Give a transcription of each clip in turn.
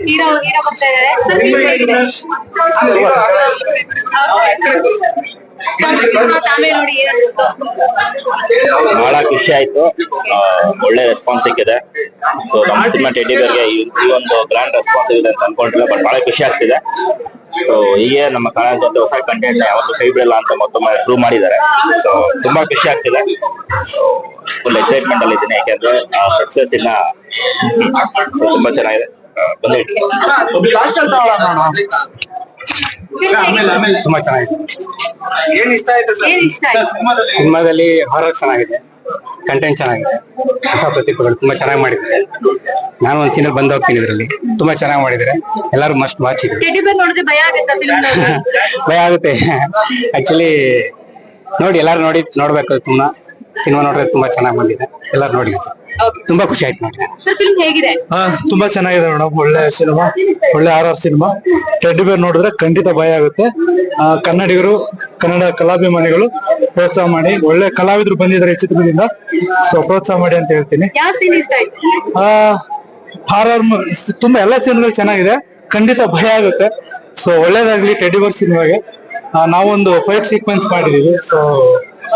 Hero hero ಬರ್ತಾ ನೋಡಿ ಬಹಳ ಖುಷಿ ಆಯ್ತು ಒಳ್ಳೆ ರೆಸ್ಪಾನ್ಸ್ ಸಿಕ್ಕಿದೆ ಸೊ ನಮ್ಮ ಸಿನಿಮಾ ಟೆಡಿಗರ್ಗೆ ಈ ಒಂದು ಗ್ರ್ಯಾಂಡ್ ರೆಸ್ಪಾನ್ಸ್ ಇದೆ ಅಂತ ಅನ್ಕೊಂಡಿಲ್ಲ ಬಟ್ ಬಹಳ ಖುಷಿ ಆಗ್ತಿದೆ ಸೊ ಹೀಗೆ ನಮ್ಮ ಕನ್ನಡ ಜೊತೆ ಹೊಸ ಕಂಟೆಂಟ್ ಯಾವತ್ತೂ ಕೈ ಬಿಡಲ್ಲ ಅಂತ ಮತ್ತೊಮ್ಮೆ ಪ್ರೂವ್ ಮಾಡಿದ್ದಾರೆ ಸೊ ತುಂಬಾ ಖುಷಿ ಆಗ್ತಿದೆ ಫುಲ್ ಎಕ್ಸೈಟ್ಮೆಂಟ್ ಅಲ್ಲಿ ಇದ್ದೀನಿ ಯಾಕೆಂದ್ರೆ ಸಕ್ಸಸ್ ಇನ್ನ ತುಂಬಾ ಚೆನ್ನಾಗಿದೆ ತುಂಬಾ ಚೆನ್ನಾಗಿದೆ ಏನ್ ಇಷ್ಟ ಆಯ್ತು ಸರ್? ಏನ್ ಇಷ್ಟ ಆಯ್ತು? ಸಿನಿಮಾದಲ್ಲಿ? ಹಾರರ್ ಚೆನ್ನಾಗಿದೆ. ಕಂಟೆಂಟ್ ಚೆನ್ನಾಗಿದೆ. ಹೊಸ ಪ್ರತಿಭೆಗಳು ತುಂಬಾ ಚೆನ್ನಾಗಿ ಮಾಡಿದ್ದಾರೆ. ನಾನು ಒಂದ್ ಸೀನಲ್ಲಿ ಬಂದ್ ಹೋಗ್ತೀನಿ ಇದರಲ್ಲಿ. ತುಂಬಾ ಚೆನ್ನಾಗಿ ಮಾಡಿದ್ರೆ ಎಲ್ಲರೂ ಮಸ್ಟ್ ವಾಚ್ ಇದೆ. ಟೆಡ್ಡಿ ಬೇರ್ ಭಯ ಆಗುತ್ತಾ ಫಿಲ್ಮ್ ಭಯ ಆಗುತ್ತೆ. ಆಕ್ಚುಲಿ ನೋಡಿ ಎಲ್ಲಾರು ನೋಡಿ ನೋಡ್ಬೇಕು ತುಂಬಾ. ಸಿನಿಮಾ ನೋಡ್ರೆ ತುಂಬಾ ಚೆನ್ನಾಗಿ ಬಂದಿದೆ. ಎಲ್ಲಾರು ನೋಡಿ. ತುಂಬಾ ಖುಷಿ ಆಯ್ತು ನೋಡಿ. ಹೇಗಿದೆ? ಹಾ ತುಂಬಾ ಚೆನ್ನಾಗಿದೆ ಮೇಡಮ್. ಒಳ್ಳೆ ಸಿನಿಮಾ. ಒಳ್ಳೆ horror cinema. Teddy Bear ನೋಡಿದ್ರೆ ಖಂಡಿತ ಭಯ ಆಗುತ್ತೆ. ಆ, ಕನ್ನಡಿಗರು ಕನ್ನಡ ಕಲಾಭಿಮಾನಿಗಳು ಪ್ರೋತ್ಸಾಹ ಮಾಡಿ. ಒಳ್ಳೆ ಕಲಾವಿದರು ಬಂದಿದ್ದಾರೆ ಈ ಚಿತ್ರದಿಂದ. ಸೊ ಪ್ರೋತ್ಸಾಹ ಮಾಡಿ ಅಂತ ಹೇಳ್ತೀನಿ. ಯಾವ ಸೀನ್ ಇಷ್ಟ ಆಯ್ತು? ಆ ಹಾರರ್ ತುಂಬಾ ಎಲ್ಲ ಸಿನಿಮಾಗಳು ಚೆನ್ನಾಗಿದೆ. ಖಂಡಿತ ಭಯ ಆಗುತ್ತೆ. ಸೊ ಒಳ್ಳೇದಾಗ್ಲಿ ಟೆಡ್ಡಿ ಬೇರ್ ಸಿನಿಮಾಗೆ. ನಾವೊಂದು ಫೈಟ್ ಸೀಕ್ವೆನ್ಸ್ ಮಾಡಿದೀವಿ. ಸೊ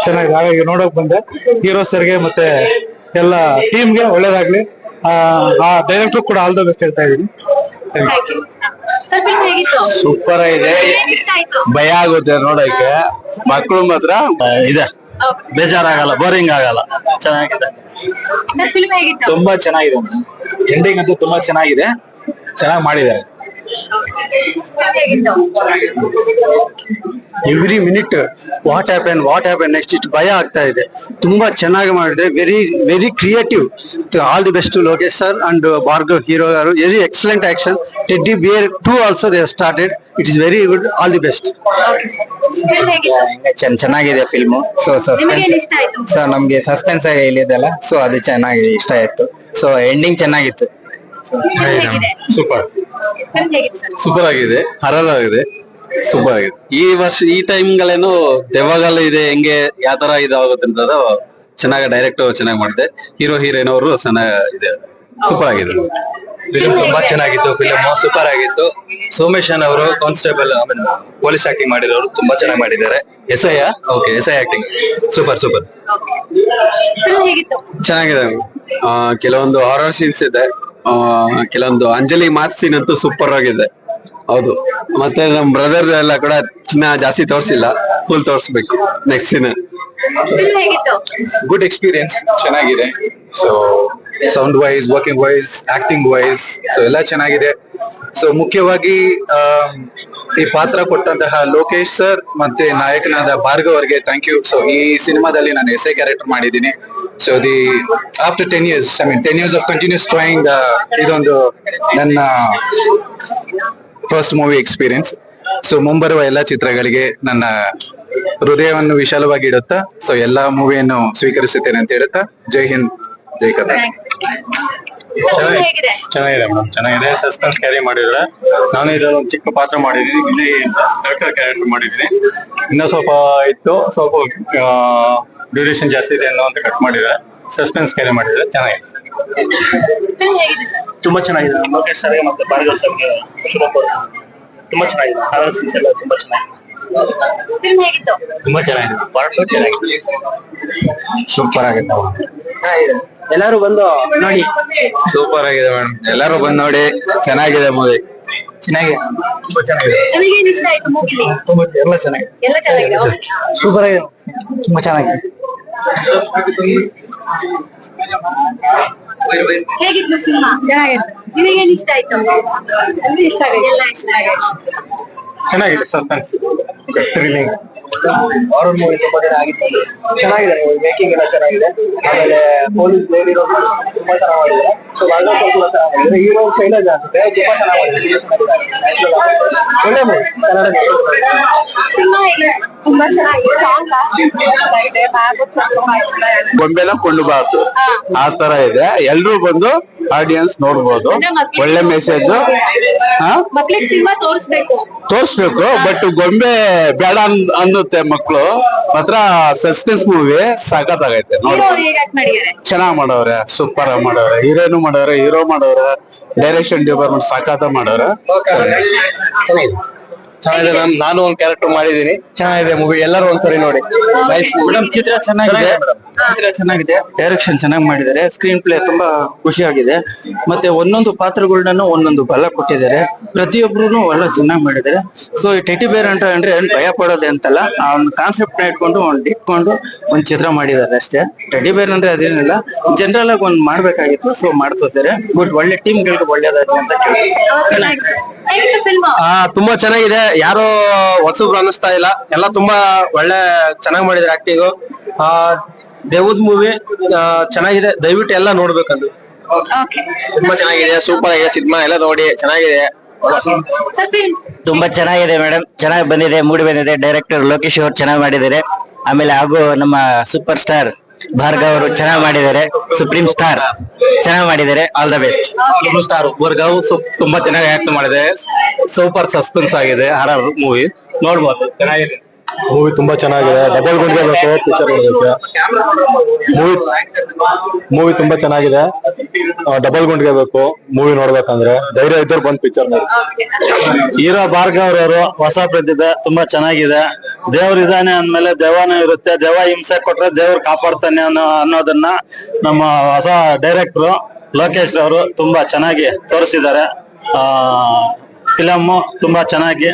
ಚೆನ್ನಾಗಿದೆ ಹಾಗಾಗಿ ನೋಡೋಕೆ ಬಂದೆ. ಹೀರೋ ಸರ್ಗೆ ಮತ್ತೆ ಎಲ್ಲ ಟೀಮ್ಗೆ ಒಳ್ಳೇದಾಗ್ಲಿ. ಆ, ಡೈರೆಕ್ಟರ್ ಕೂಡ ಆಲ್ ದ ಬೆಸ್ಟ್ ಹೇಳ್ತಾ ಇದೀನಿ ಥ್ಯಾಂಕ್ ಯು ಸರ್ ಫಿಲ್ಮ್ ಹೇಗಿತ್ತು ಸೂಪರ್ ಆಗಿದೆ. ಭಯ ಆಗುತ್ತೆ ನೋಡಕ್ಕೆ ಮಕ್ಕಳು ಮಾತ್ರ ಇದೆ. ಬೇಜಾರಾಗಲ್ಲ ಬೋರಿಂಗ್ ಆಗಲ್ಲ. ಚೆನ್ನಾಗಿದೆ. ಸರ್ ಫಿಲ್ಮ್ ಹೇಗಿತ್ತು? ತುಂಬಾ ಚೆನ್ನಾಗಿದೆ. ಎಂಡಿಂಗ್ ಅಂತೂ ತುಂಬಾ ಚೆನ್ನಾಗಿದೆ. ಚೆನ್ನಾಗಿ ಮಾಡಿದ್ದಾರೆ. Every minute what happen what happen next ಇಷ್ಟು ಭಯ ಆಗ್ತಾ ಇದೆ. ತುಂಬಾ ಚೆನ್ನಾಗಿ ಮಾಡಿದೆ. Very very creative all the best Lokesh sir and Bhargav hero ಅವರು. Very excellent action teddy bear too also they started it is very good all the best ಚೆನ್ನಾಗಿದೆ film so suspense so ನಮ್ಗೆ suspense ಆಗಿ ಇಲ್ಲಿದೆಲ್ಲ so ಅದು ಚೆನ್ನಾಗಿ ಇಷ್ಟ ಆಯ್ತು. So ending ಚೆನ್ನಾಗಿತ್ತು. ಸೂಪರ್ ಸೂಪರ್ ಆಗಿದೆ ಹರರ್ ಆಗಿದೆ ಸೂಪರ್ ಆಗಿದೆ ಈ ವರ್ಷ ಈ ಟೈಮ್ಗಳೇನು ದೆವ್ವಗಲ್ಲ ಇದೆ ಹೆಂಗೆ ಯಾವ ತರ ಇದಾಗುತ್ತೆ ಅಂತ ಚೆನ್ನಾಗಿ ಡೈರೆಕ್ಟ್ ಚೆನ್ನಾಗಿ ಮಾಡಿದೆ. ಹೀರೋ ಹೀರೋಯಿನ್ ಅವರು ಚೆನ್ನಾಗಿದೆ. ಸೂಪರ್ ಆಗಿದೆ ಫಿಲ್ಮ್ ತುಂಬಾ ಚೆನ್ನಾಗಿತ್ತು ಫಿಲಮ್ ಸೂಪರ್ ಆಗಿತ್ತು ಸೋಮೇಶನ್ ಅವರು ಕಾನ್ಸ್ಟೇಬಲ್ ಆಮೇಲೆ ಪೊಲೀಸ್ ಆಕ್ಟಿಂಗ್ ಮಾಡಿರೋರು ತುಂಬಾ ಚೆನ್ನಾಗಿ ಮಾಡಿದ್ದಾರೆ. S I okay S I acting super super film ಹೇಗಿತ್ತು? ಚೆನ್ನಾಗಿದೆ. ಆ, ಕೆಲವೊಂದು ಹಾರರ್ ಸೀನ್ಸ್ ಇದೆ. ಕೆಲವೊಂದು ಅಂಜಲಿ ಮಾತ್ ಸೀನ್ ಅಂತೂ ಸೂಪರ್ ಆಗಿದೆ. ಹೌದು. ಮತ್ತೆ ನಮ್ ಬ್ರದರ್ ಎಲ್ಲ ಕೂಡ ಚಿನ್ನ ಜಾಸ್ತಿ ತೋರ್ಸಿಲ್ಲ. ಫುಲ್ ತೋರ್ಸ್ಬೇಕು ನೆಕ್ಸ್ಟ್ ಸೀನ್ ಗುಡ್ ಎಕ್ಸ್ಪೀರಿಯನ್ಸ್ ಚೆನ್ನಾಗಿದೆ. So sound wise working wise acting wise so ಎಲ್ಲ ಚೆನ್ನಾಗಿದೆ. ಸೊ ಮುಖ್ಯವಾಗಿ ಈ ಪಾತ್ರ ಕೊಟ್ಟಂತಹ ಲೋಕೇಶ್ ಸರ್ ಮತ್ತೆ ನಾಯಕನಾದ ಭಾರ್ಗವ್ ಅವರಿಗೆ ಥ್ಯಾಂಕ್ ಯು ಸೊ ಈ ಸಿನಿಮಾದಲ್ಲಿ ನಾನು ಎಸ್ ಐ ಕ್ಯಾರೆಕ್ಟರ್ ಮಾಡಿದ್ದೀನಿ. So the after ten years I mean ten years of continuous trying ಇದೊಂದು ನನ್ನ ಫಸ್ಟ್ ಮೂವಿ ಎಕ್ಸ್ಪೀರಿಯನ್ಸ್ ಸೊ ಮುಂಬರುವ ಎಲ್ಲ ಚಿತ್ರಗಳಿಗೆ ನನ್ನ ಹೃದಯವನ್ನು ವಿಶಾಲವಾಗಿ ಇಡುತ್ತಾ ಸೊ ಎಲ್ಲ ಮೂವಿಯನ್ನು ಸ್ವೀಕರಿಸುತ್ತೇನೆ ಅಂತ ಹೇಳುತ್ತಾ ಜೈ ಹಿಂದ್ ಜೈ ಹೇಗಿದೆ ಚೆನ್ನಾಗಿದೆ. ಮೇಡಮ್ ಚೆನ್ನಾಗಿದೆ. ಸಸ್ಪೆನ್ಸ್ ಕ್ಯಾರಿ ಮಾಡಿದ್ರೆ. ನಾನು ಇದ್ರಲ್ಲಿ ಒಂದು ಚಿಕ್ಕ ಪಾತ್ರ ಮಾಡಿದ್ದೀನಿ. ಇಲ್ಲಿ ಡಾಕ್ಟರ್ ಕ್ಯಾರೆಕ್ಟರ್ ಮಾಡಿದ್ದೀನಿ. ಇನ್ನೂ ಸ್ವಲ್ಪ ಇತ್ತು. ಸ್ವಲ್ಪ ಡ್ಯೂರೇಷನ್ ಜಾಸ್ತಿ ಇದೆ ಅನ್ನೋ ಅಂತ ಕಟ್ ಮಾಡಿದ್ರೆ ಸಸ್ಪೆನ್ಸ್ ಕ್ಯಾರಿ ಮಾಡಿದ್ರೆ ಚೆನ್ನಾಗಿದೆ. ಫಿಲ್ಮ್ ಹೇಗಿದೆ ಸರ್? ತುಂಬಾ ಚೆನ್ನಾಗಿದೆ. ಲೋಕೇಶ್ ಸರ್ಗೆ ಮತ್ತೆ ಭಾರ್ಗವ್ ಸರ್ಗೆ ಶುಭ ತುಂಬಾ ಚೆನ್ನಾಗಿದೆ. ಸೀನ್ಸ್ ಎಲ್ಲ ತುಂಬಾ ಚೆನ್ನಾಗಿದೆ. ತುಂಬಾ ಚೆನ್ನಾಗಿದೆ. ಪಾರ್ಟ್ ಟು ಚೆನ್ನಾಗಿದೆ. ಸೂಪರ್ ಆಗಿದೆ ಎಲ್ಲರೂ ಬಂದು ನೋಡಿ. ಸೂಪರ್ ಆಗಿದೆ ಮೇಡಮ್ ಎಲ್ಲರೂ ಬಂದು ನೋಡಿ. ಚೆನ್ನಾಗಿದೆ ಮೂವಿ ಚೆನ್ನಾಗಿದೆ. ತುಂಬಾ ಚೆನ್ನಾಗಿದೆ. ನಿಮಗೆ ಏನ್ ಇಷ್ಟ ಆಯ್ತು ಮೂವಿಲಿ ತುಂಬಾ ಎಲ್ಲ ಚೆನ್ನಾಗಿದೆ. ಎಲ್ಲ ಚೆನ್ನಾಗಿದೆ. ಸೂಪರ್ ಆಗಿದೆ. ತುಂಬಾ ಚೆನ್ನಾಗಿದೆ. ಹೇಗಿತ್ತು ಸಿನಿಮಾ? ಚೆನ್ನಾಗಿತ್ತು. ನಿಮಗೆ ಏನ್ ಇಷ್ಟ ಆಯ್ತು? ಇಷ್ಟ ಆಗಿದೆ. ಎಲ್ಲ ಇಷ್ಟ ಆಗಿದೆ. ಚೆನ್ನಾಗಿದೆ ಸಸ್ಪೆನ್ಸ್ ಥ್ರಿಲ್ಲಿಂಗ್ ಹಾರರ್ ಮೂವಿ ತುಂಬಾ ಜನ ಆಗಿತ್ತು ಚೆನ್ನಾಗಿದೆ ಮೇಕಿಂಗ್ ಎಲ್ಲ ಚೆನ್ನಾಗಿದೆ. ಆಮೇಲೆ ಪೊಲೀಸ್ ಲೇಡಿ ತುಂಬಾ ಚೆನ್ನಾಗಿ ಮಾಡಿದ್ದಾರೆ ಸೊ ಭಾರ್ಗವ್ ಸರ್ ಕೂಡ ಚೆನ್ನಾಗಿ ಮಾಡಿದ್ದಾರೆ ಹೀರೋ ಶೈಲಜ್ ಅನ್ಸುತ್ತೆ ತುಂಬಾ ಚೆನ್ನಾಗಿ ಮಾಡಿದ್ದಾರೆ. ಒಳ್ಳೆ ಕೊಂಡು ಕನ್ನಡ ತುಂಬಾ ಚೆನ್ನಾಗಿದೆ. ಸಾಂಗ್ ಗೊಂಬೆನ ಕೊಂಡಬಾರ್ದು ಆ ತರ ಇದೆ. ಎಲ್ರು ಬಂದು ಆಡಿಯನ್ಸ್ ನೋಡ್ಬೋದು. ಒಳ್ಳೆ ಮೆಸೇಜ್ ಮಕ್ಳಿಗೆ ಸಿನಿಮಾ ತೋರಿಸ್ಬೇಕು. ತೋರ್ಸ್ಬೇಕು ಬಟ್ ಗೊಂಬೆ ಬೇಡ ಅನ್- ಅನ್ನುತ್ತೆ ಮಕ್ಕಳು ಮಾತ್ರ ಸಸ್ಪೆನ್ಸ್ ಮೂವಿ ಸಖತ್ತಾಗೈತೆ. ಆಗೈತೆ ಚೆನ್ನಾಗ್ ಮಾಡವ್ರೆ ಸೂಪರ್ ಆಗಿ ಮಾಡವ್ರೆ ಹೀರೋನು ಮಾಡವ್ರೆ ಹೀರೋ ಮಾಡವ್ರೆ ಡೈರೆಕ್ಷನ್ ಡಿಪಾರ್ಟ್ಮೆಂಟ್ ಸಖತ್ ಮಾಡವ್ರೆ ಚೆನ್ನಾಗಿದೆ ಮ್ಯಾಮ್. ನಾನು ಒಂದ್ ಕ್ಯಾರೆಕ್ಟರ್ ಮಾಡಿದೀನಿ. ಚೆನ್ನಾಗಿದೆ ಮೂವಿ ಎಲ್ಲರೂ ಒಂದ್ಸರಿ ನೋಡಿ. ನೈಸ್ ಮೇಡಮ್ ಚಿತ್ರ ಚೆನ್ನಾಗಿದೆ. ಚಿತ್ರ ಚೆನ್ನಾಗಿದೆ. ಡೈರೆಕ್ಷನ್ ಚೆನ್ನಾಗಿ ಮಾಡಿದ್ದಾರೆ. ಸ್ಕ್ರೀನ್ ಪ್ಲೇ ತುಂಬಾ ಖುಷಿಯಾಗಿದೆ. ಮತ್ತೆ ಒಂದೊಂದು ಪಾತ್ರಗಳನ್ನ ಒಂದೊಂದು ಬಲ ಕೊಟ್ಟಿದ್ದಾರೆ. ಪ್ರತಿಯೊಬ್ರು ಎಲ್ಲ ಚೆನ್ನಾಗಿ ಮಾಡಿದ್ದಾರೆ. ಸೊ ಈ ಟೆಟಿ ಬೇರ್ ಅಂತ ಅಂದ್ರೆ ಏನ್ ಭಯ ಪಡೋದೆ ಅಂತಲ್ಲ ಆ ಒಂದು ಕಾನ್ಸೆಪ್ಟ್ನ ಇಟ್ಕೊಂಡು ಒಂದ್ ಇಟ್ಕೊಂಡು ಒಂದ್ ಚಿತ್ರ ಮಾಡಿದ್ದಾರೆ ಅಷ್ಟೇ. ಟೆಡಿ ಬೇರ್ ಅಂದ್ರೆ ಅದೇನಿಲ್ಲ ಜನರಲ್ ಆಗಿ ಒಂದ್ ಮಾಡ್ಬೇಕಾಗಿತ್ತು ಸೊ ಮಾಡ್ತಿದ್ದಾರೆ. ಬಟ್ ಒಳ್ಳೆ ಟೀಮ್ ಗಳಿಗೆ ಒಳ್ಳೇದಾಗ್ಲಿ ಅಂತ ಕೇಳ್ತೀನಿ. ಹಾ ಫಿಲ್ಮ್ ಆ ತುಂಬಾ ಚೆನ್ನಾಗಿದೆ. ಯಾರು ಹೊಸಬ್ರು ಅನ್ನಿಸ್ತಾ ಇಲ್ಲ. ಎಲ್ಲ ತುಂಬಾ ಒಳ್ಳೆ ಚೆನ್ನಾಗಿ ಮಾಡಿದ್ರೆ ಆಕ್ಟಿಂಗ್ ಆ ದೇವದ್ ಮೂವಿ ಚೆನ್ನಾಗಿದೆ. ದಯವಿಟ್ಟು ಎಲ್ಲ ನೋಡ್ಬೇಕಂದು. ಓಕೆ ತುಂಬಾ ಚೆನ್ನಾಗಿದೆ ಸೂಪರ್ ಆಗಿದೆ. ಸಿನಿಮಾ ಎಲ್ಲ ನೋಡಿ ಚೆನ್ನಾಗಿದೆ. ತುಂಬಾ ಚೆನ್ನಾಗಿದೆ ಮೇಡಮ್ ಚೆನ್ನಾಗಿ ಬಂದಿದೆ ಮೂಡಿ ಬಂದಿದೆ. ಡೈರೆಕ್ಟರ್ ಲೋಕೇಶ್ ಅವರು ಚೆನ್ನಾಗಿ ಮಾಡಿದ್ದಾರೆ. ಆಮೇಲೆ ಹಾಗೂ ನಮ್ಮ ಸೂಪರ್ ಸ್ಟಾರ್ ಭಾರ್ಗವ್ ಅವರು ಚೆನ್ನಾಗಿ ಮಾಡಿದ್ದಾರೆ. ಸುಪ್ರೀಂ ಸ್ಟಾರ್ ಚೆನ್ನಾಗಿ ಮಾಡಿದ್ದಾರೆ. All the best star Bhargav ತುಂಬಾ ಚೆನ್ನಾಗಿ ಆಕ್ಟ್ ಮಾಡಿದೆ ಸೂಪರ್ ಸಸ್ಪೆನ್ಸ್ ಆಗಿದೆ ಹರರ್ ಮೂವಿ ನೋಡ್ಬೋದು ಚೆನ್ನಾಗಿದೆ. ಮೂವಿ ತುಂಬಾ ಚೆನ್ನಾಗಿದೆ. ಡಬಲ್ ಗುಂಡಿಗೆ ಪಿಕ್ಚರ್ ಮೂವಿ ಮೂವಿ ತುಂಬಾ ಚೆನ್ನಾಗಿದೆ. ಡಬಲ್ ಗುಂಡಿಗೆ ಬೇಕು. ಮೂವಿ ನೋಡ್ಬೇಕಂದ್ರೆ. ಧೈರ್ಯ ಇದ್ದವ್ರು ಬಂದ್ ಪಿಕ್ಚರ್ ನೋಡಿ. ಹೀರೋ ಭಾರ್ಗವ್ ಅವರು ಹೊಸ ಪ್ರತಿಭೆ ತುಂಬಾ ಚೆನ್ನಾಗಿದೆ. ದೇವ್ರ ಇದಾನೆ ಅಂದ್ಮೇಲೆ ದೇವಾನ ಇರುತ್ತೆ. ದೇವ ಹಿಂಸೆ ಕೊಟ್ರೆ ದೇವ್ರು ಕಾಪಾಡ್ತಾನೆ ಅನ್ನೋ ಅನ್ನೋದನ್ನ ನಮ್ಮ ಹೊಸ ಡೈರೆಕ್ಟ್ರು ಲೋಕೇಶ್ ಅವರು ತುಂಬಾ ಚೆನ್ನಾಗಿ ತೋರಿಸಿದ್ದಾರೆ. ಆ ಫಿಲಮ್ ತುಂಬಾ ಚೆನ್ನಾಗಿ.